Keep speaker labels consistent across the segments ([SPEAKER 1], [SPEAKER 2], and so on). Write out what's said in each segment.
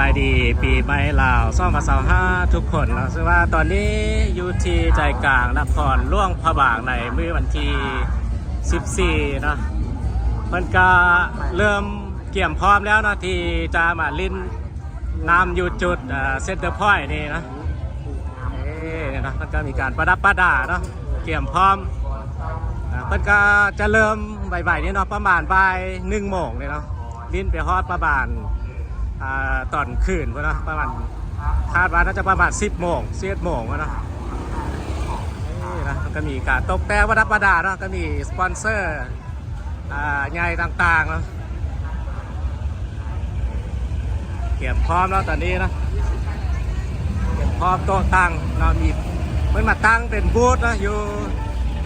[SPEAKER 1] บายดีปีใหม่ลาวซ่อมาษาวห้าทุกคนนะซึ่งว่าตอนนี้อยู่ที่ใจกลางนครล่วงพระบางในมื้อวันที่ 14 เนาะมันก็เริ่มเกี่ยมพร้อมแล้วเนาะที่จะมาลิ้นนำอยู่จุดเซ็นเตอร์พอยต์นี่นะเอ๊ะนี่นะมันก็มีการประดับประดาเนาะเกี่ยมพร้อมอ่าเพิ่นก็จะเริ่มบ่ายๆนี่เนาะประมาณบ่ายหนึ่งโมงเนี่ยเนาะลิ้นไปฮอดประมาณ อ่าตอนคืนก็นะประมาณคาดว่าน่าจะประมาณ10โมง11โมงวะเนะนี่นะมันก็มีการตกแต่งวัดประดาเนาะก็มีสปอนเซอร์อ่าใหญ่ต่างๆเนาะเก็บพร้อมแล้วตอนนี้นะเก็บพร้อมโต๊ะตั้งเนามีเพิ่นมาตั้งเป็นบูธนะอยู่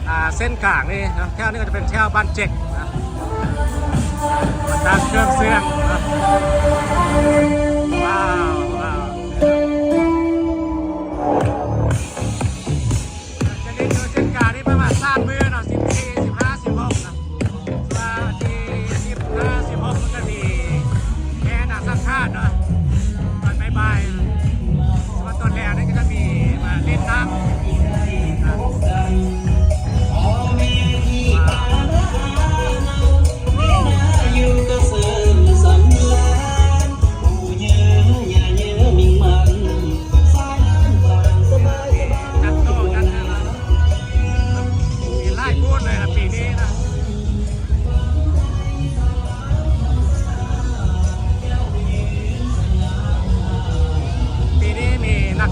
[SPEAKER 1] อ่าเส้นกลางนี่นะแถวนี้ก็จะเป็นแถวบ้านเจ็กนะ มาตั้งเครื่องเสียงนะว้าวว้าว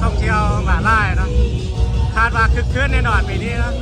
[SPEAKER 1] ท่อ
[SPEAKER 2] ง
[SPEAKER 1] เที่ยวมาไล่เนาะคาดว่าคึกคืนแน่นอนปีนี้นะ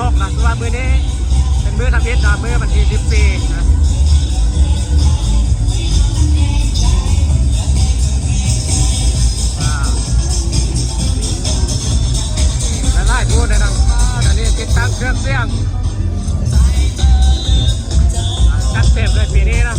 [SPEAKER 1] ห้าสิบหกนะคือว่ามือนี้เป็นมือทำอิฐเนะมือวันที่สิบสี่นะว้าวละลายพูดเลยนะอันนี้ติดตั้งเครื่องเสียงจัดเต็มเลยปีนี้นะ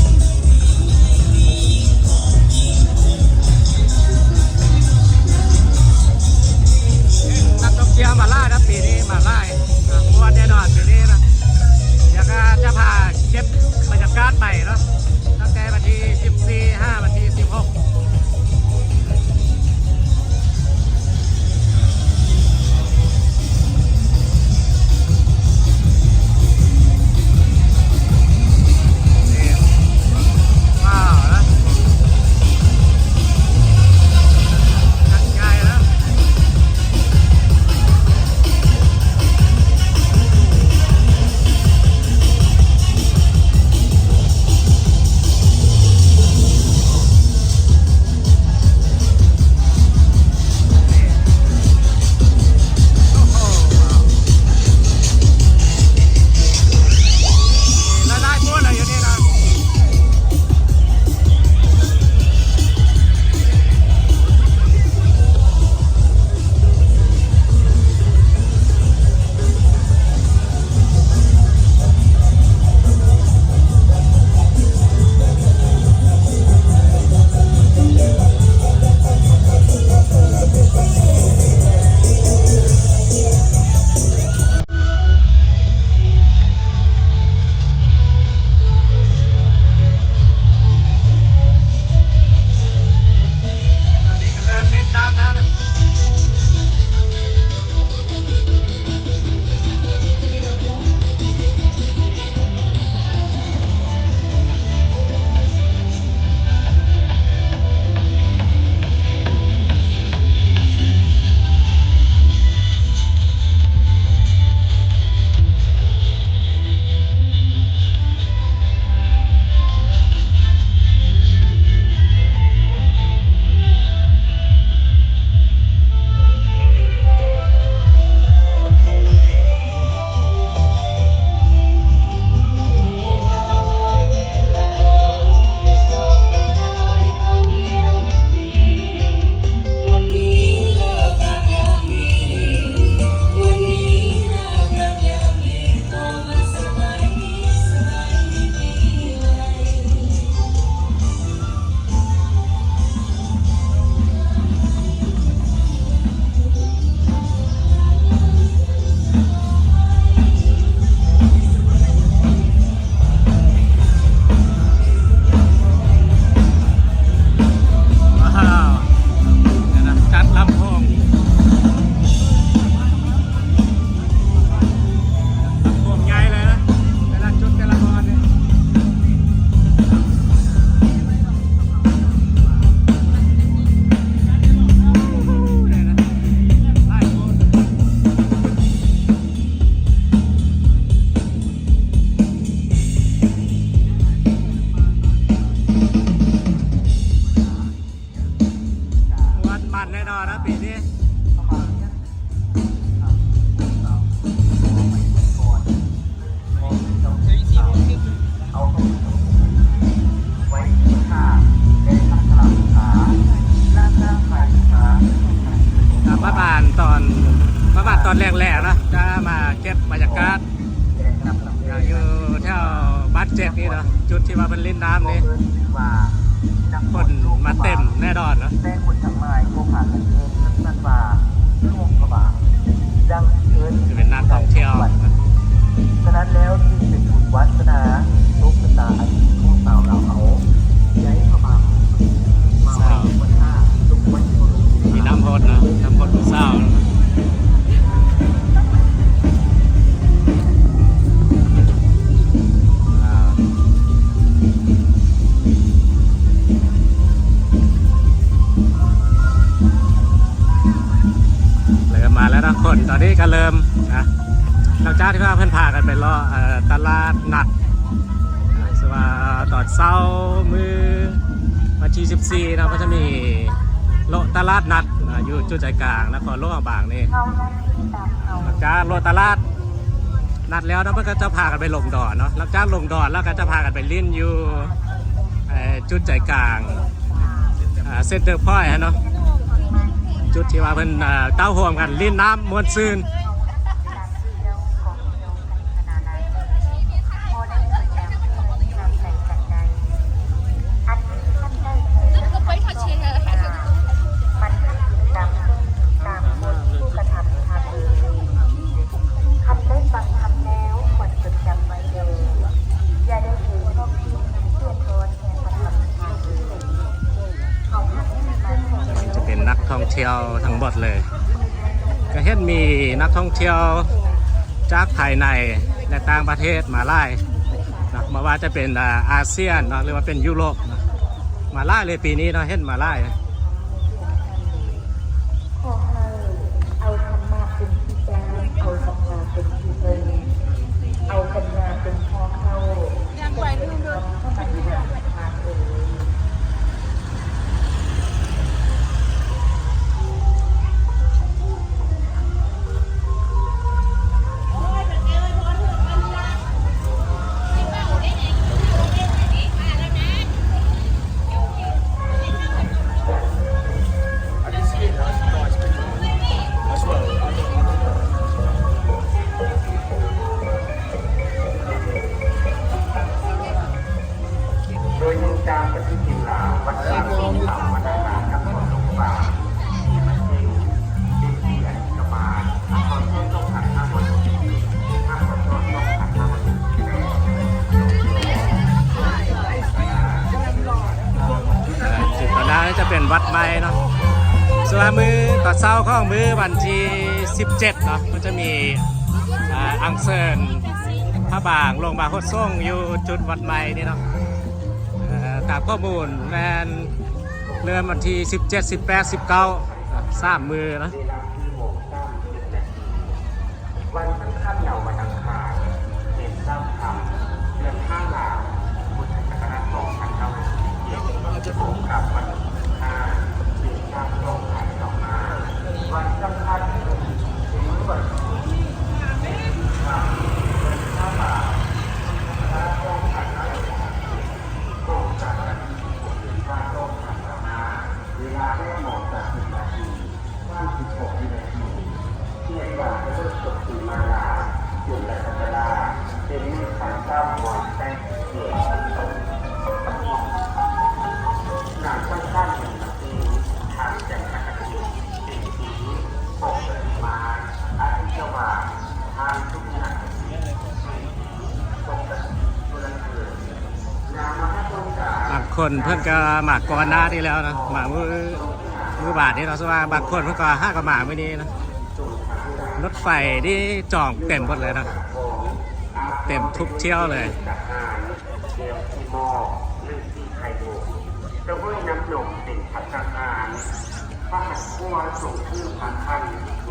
[SPEAKER 1] มันแน่นอนนะปีนี้ครับมาบานตอนมาบานตอนแรกๆนะจะมาเก็บบรรยากาศอยู่แถวบัดเจ็ดนี่เนาะจุดที่ว่าเป็นลิ้นน้ำนี่ คนมาเต็มแน่นอนเนาะ
[SPEAKER 3] แต่คนทางไม้โคผ่านกันเองสั้นๆว่าลูกกระบะดังเอิน
[SPEAKER 1] จะเป็นนักท่องเที่ยวนะ
[SPEAKER 3] ฉะนั้นแล้วจึงเป็นบุญวัฒนาทุกชะตาอาชีพของสาวเราเอาย้ายเข้ามามาไว้บนท่าทุกวันที่
[SPEAKER 1] มีน้ำพดนะน้ำพดผู้เศร้านะ ตอนนี้ก็เริ่มนะหลังจากที่ว่าเพิ่นพากันไปรอเอ่อตลาดนัดสว่าตอนเช้ามือวันที่14นะก็จะมีโลตลาดนัดอ่าอยู่จุดใจกลางนครหลวงบางนี่หลังจากโลตลาดนัดแล้วนะมันก็จะพากันไปลงดอนเนาะหลังจากลงดอนแล้วก็จะพากันไปลิ้นอยู่จุดใจกลางเซ็นเตอร์พอยต์เนาะ จุดที่ว่าเพิ่นเต้าห่วมกันลิ้นน้ำมวนซืน
[SPEAKER 4] นักท่องเที่
[SPEAKER 1] ยวจากภายในและต่างประเทศมาไล่นะมาว่าจะเป็นอาอาเซียนเนาะหรือว่าเป็นยุโรปนะมาไล่เลยปีนี้เนาะเห็นมาไล่
[SPEAKER 4] จะ
[SPEAKER 1] เป็นวัดไม้เนาะส่วนมือต่อเช้าข้องมือวันที่ 17เนาะมันจะมีอังเซินพระบางลงมาโคดส่งอยู่จุดวัดไม้นี่เนาะตามข้อมูลแมนเริ่มวันที่ 17 18 19สามมือนะ
[SPEAKER 3] วันสำคัญเหล่าวันอังคารเดือนสร้างธรรมเดือนห้าลาพุทธศักราชสองพันเก้าร้อยสิบเจ็ดจะตรงกับวัน คนเพื่
[SPEAKER 1] อนก็หมากก่อนหน้านี้แล้วนะหมากมือมือบาทนี่เราะสว่าบางคนเพื่อนก็ห้ากับหมากไม่นี้นะรถไฟนี่จองเต็มหมดเลยนะเต็มทุกเที่ยวเลย
[SPEAKER 3] จากงานเดียวที่หม้อหรือที่ไข่โบกจะเว้ยน้ำนมเป็นพัฒนาพระหัตถ์ขั้วส่งชื่อพันขั้น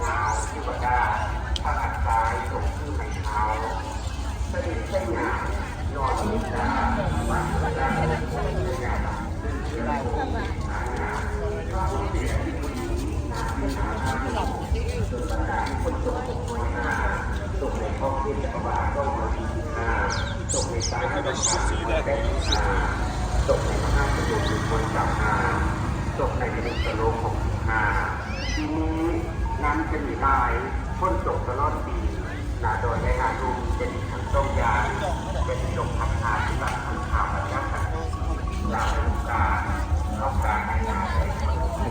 [SPEAKER 3] ยาวเทวดาพระหัตถ์ซ้ายส่งชื่อไม้เท้าเสด็จเส้นหยาบยอดมิตราวัดพระนางเชื่อโบกนานาพระผู้เสียที่ผู้หญิงตกในครอบครัวจักรวาองมาดีห้าตกในสายที่ต้องการได้ห้า ตกในมหาสมุทรมีคนจับห้าตกในมนุษย์โลกของห้าทีนี้น้ำจะมีลายพ้นตกตลอดปีนาโดยในนาดุมเป็นทั้งต้มยาเป็นลมพัดพาที่บัตรทางข่าวประชาสัมพันธ์ลาลูกกา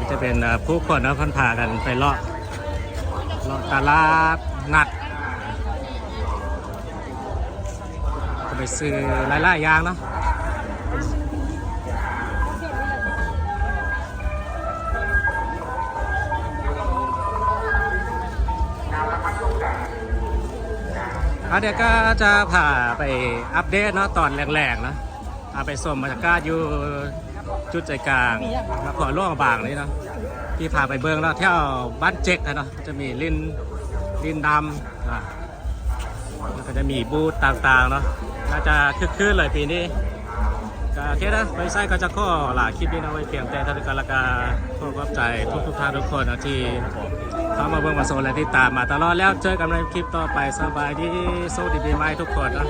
[SPEAKER 1] จะเป็นผู้คนนะเพันพากันไปเลาะเลาะตลาดนัดไปซื้อหลายๆอย่างเนาะอะเดี๋ยวก็จะพาไปอัปเดตเนาะตอนแรกๆเนาะพาไปชมบรรยากาศอยู่ จุดใจกลางนครหลวงบางนี่เนาะที่พาไปเบิ้งแล้วเที่ยวบ้านเจ๊กนะเนาะจะมีลินลินดำอะแล้วก็จะมีบูธต่างๆเนาะน่าจะคึกคืนเลยปีนี้ก็โอเคนะไปไซก็จะข้อหลาคลิปนี้นะไว้เพียงแต่ท่านก็แล้วก็ขอขอบใจทุกๆท่านทุกคนนะที่เข้ามาเบิ่งมาโซนและที่ตามมาตลอดแล้วเจอกันในคลิปต่อไปสบายดีโซดีปีใหม่ทุกคนนะ